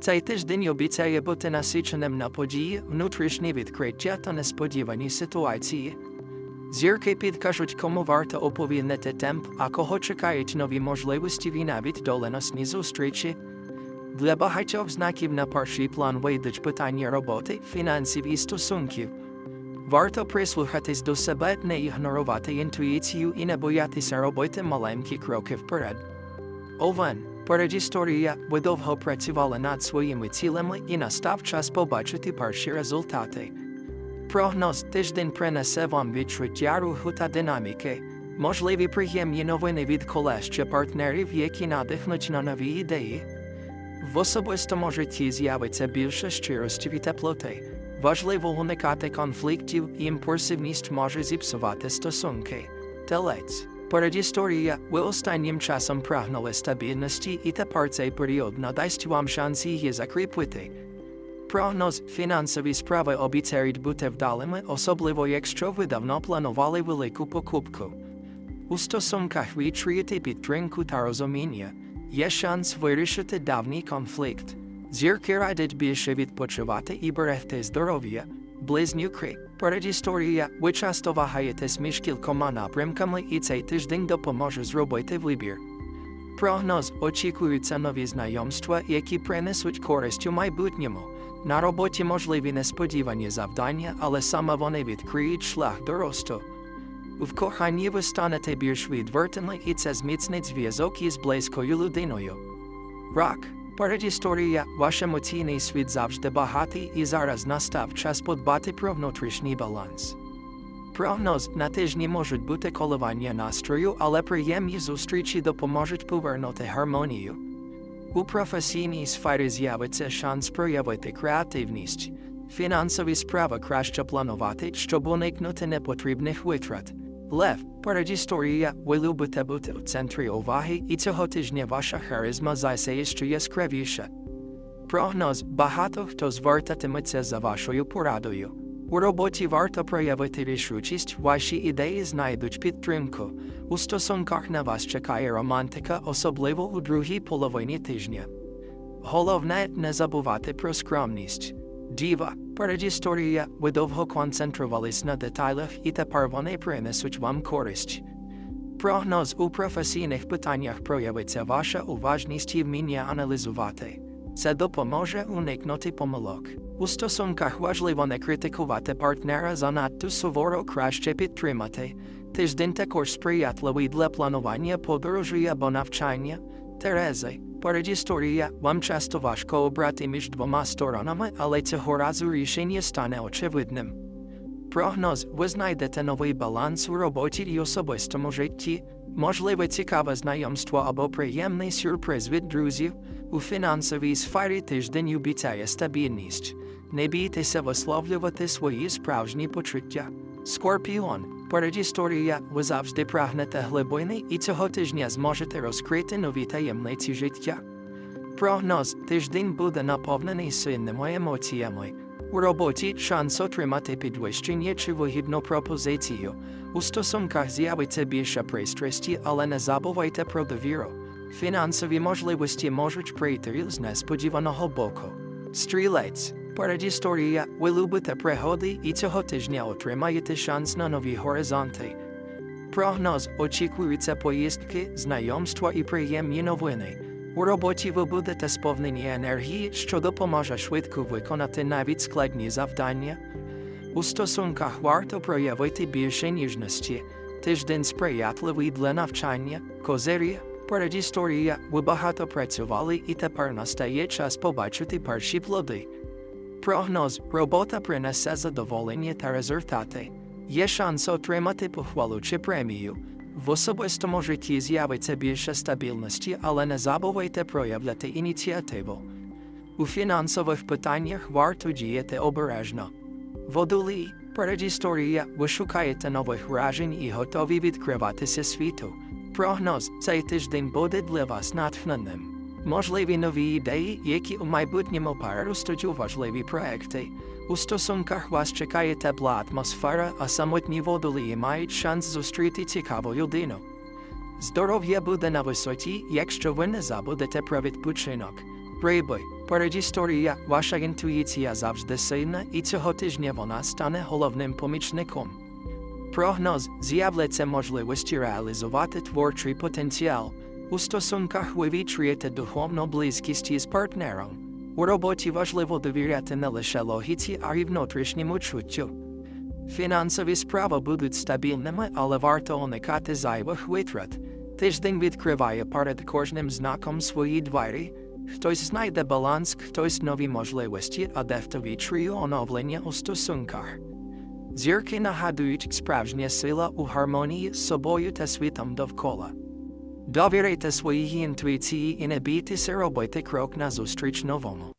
Цей тиждень обіцяє бути насиченим на події, внутрішні відкриття та несподівані ситуації. Зірки підкажуть, кому варто оповільнити темп, а кого чекають нові можливості і навіть доленосні зустрічі. Для багатьох знаків на перший план вийдуть питання роботи, фінансів і стосунків. Варто прислухатись до себе, не ігнорувати інтуїцію і не боятися робити маленькі кроки вперед. Овен, передісторія, ви довго працювали над своїми цілями і настав час побачити перші результати. Прогноз тиждень принесе вам відчуття руху та динаміки, можливі приємні новини від колег чи партнерів, які надихнуть на нові ідеї. В особистому житті з'явиться більше щирості і теплоти. Важливо уникати конфліктів, і імпульсивність може зіпсувати стосунки. Телець. Передісторія, ви останнім часом прагнули стабільності і тепер цей період надасть вам шанс її закріпити. Прогноз фінансові справи обіцяють бути вдалими, особливо якщо ви давно планували велику покупку. У стосунках відчуєте підтримку та розуміння. Є шанс вирішити давній конфлікт. Зірки радять більше відпочивати і берегти здоров'я. Близнюки, передісторія, ви часто вагаєтесь між кількома напрямками і цей тиждень допоможе зробити вибір. Прогноз очікуються нові знайомства, які принесуть користь у майбутньому. На роботі можливі несподівані завдання, але саме вони відкриють шлях до росту. В коханні ви станете більш відвертими і це зміцнить зв'язок із близькою людиною. Рак, передісторія, ваш емоційний світ завжди багатий і зараз настав час подбати про внутрішній баланс. Прогноз на тижні можуть бути коливання настрою, але приємні зустрічі допоможуть повернути гармонію. У професійній сфері з'явиться шанс проявити креативність. Фінансові справи краще планувати, щоб уникнути непотрібних витрат. Лев, передісторія, ви любите бути в центрі уваги, і цього тижня ваша харизма засяє ще яскравіше. Прогноз багато хто звертатиметься за вашою порадою. У роботі варто проявити рішучість, ваші ідеї знайдуть підтримку. У стосунках на вас чекає романтика, особливо у другій половині тижня. Головне не забувати про скромність. Діва, передісторія, ви довго концентрувались на деталях і тепер вони принесуть вам користь. Прогноз у професійних питаннях проявиться ваша уважність і вміння аналізувати. Це допоможе уникнути помилок. У стосунках важливо не критикувати партнера занадто суворо краще підтримати. Тиждень також сприятливий для планування подорожі або навчання. Терези, передісторія, вам часто важко обрати між двома сторонами, але цього разу рішення стане очевидним. Прогноз ви знайдете новий баланс у роботі і особистому житті, можливе цікаве знайомство або приємний сюрприз від друзів. У фінансовій сфері тиждень обіцяє стабільність. Не бійтеся висловлювати свої справжні почуття. Скорпіон, передісторія, ви завжди прагнете глибини і цього тижня зможете розкрити нові таємниці життя. Прогноз тиждень буде наповнений сильними емоціями. У роботі шанс отримати підвищення чи вигідну пропозицію. У стосунках з'явиться більше пристрасті, але не забувайте про довіру. Фінансові можливості можуть прийти з несподіваного боку. Стрілець, передісторія, ви любите пригоди і цього тижня отримаєте шанс на нові горизонти. Прогноз очікуються поїздки, знайомства і приємні новини. У роботі ви будете сповнені енергії, що допоможе швидко виконати навіть складні завдання. У стосунках варто проявити більше ніжності. Тиждень сприятливий для навчання, козир'я, передісторія, ви багато працювали і тепер настає час побачити перші плоди. Прогноз робота принесе задоволення та результати. Є шанс отримати похвалу чи премію. В особистому житті з'явиться більше стабільності, але не забувайте проявляти ініціативу. У фінансових питаннях варто діяти обережно. Водолій, передісторія, ви шукаєте нових вражень і готові відкриватися світу. Прогноз цей тиждень буде для вас натхненним. Можливі нові ідеї, які у майбутньому переростуть у важливі проекти. У стосунках вас чекає тепла атмосфера, а самотні водолії мають шанс зустріти цікаву людину. Здоров'я буде на висоті, якщо ви не забудете про відпочинок. Риби, Передісторія, ваша інтуїція завжди сильна, і цього тижня вона стане головним помічником. Прогноз з'являться можливості реалізувати творчий потенціал. У стосунках ви відчуєте духовну близькість із партнером. У роботі важливо довіряти не лише логіці, а й внутрішньому чуттю. Фінансові справи будуть стабільними, але варто уникати зайвих витрат. Тиждень відкриває перед кожним знаком свої двері. Хтось знайде баланс, хтось нові можливості, а дехто відчує оновлення у стосунках. Зірки нагадують справжня сила у гармонії з собою та світом довкола. Довіряйте своїй інтуїції і не бійтеся робити крок назустріч новому.